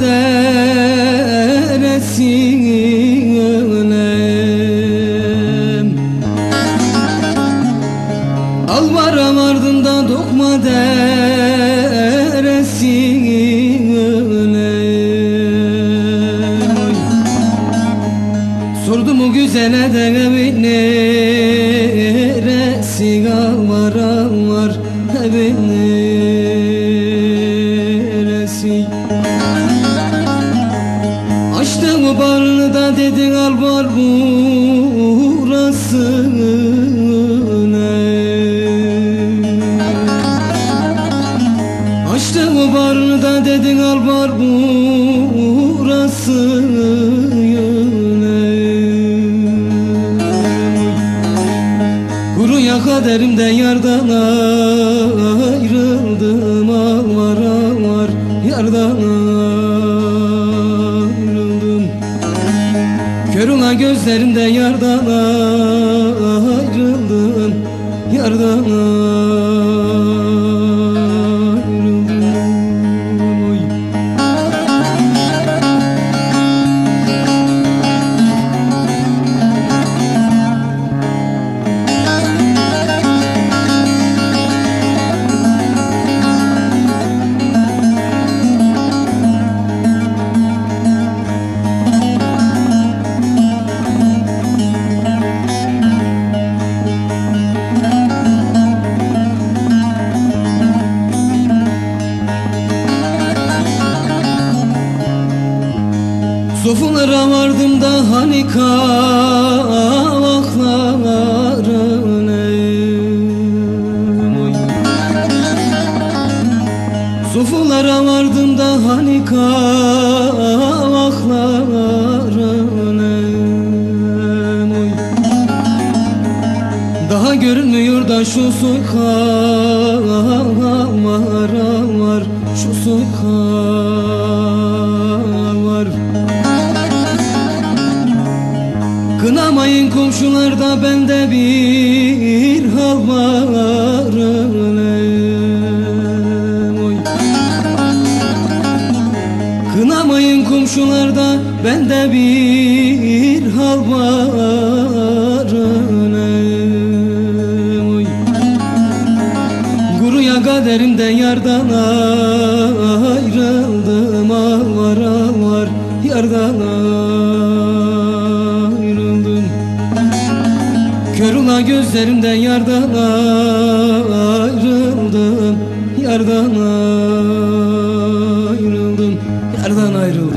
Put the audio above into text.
deresine. Al varam ardında dokma deresine. Sordum o güzele de evin neresi? Var var evin barını da dedin al var burası Kuruya kaderimde yardan ayrıldım al var yardan ayrıldım. Körüna gözlerimde yardan ayrıldım yardan ayrıldım Sofulara vardım da hani kavakların oy. Sofulara vardım da hani kavakların. Daha görünmüyor da şu soykar var Şu soykar Kınamayın komşular da bende bir hal var oy. Kınamayın komşular da bende bir hal var oy. Guruya kaderimde yardan ayrıldım al var al var yardan ayrıldım Körula gözlerimde yardan ayrıldım Yardan ayrıldım Yardan ayrıldım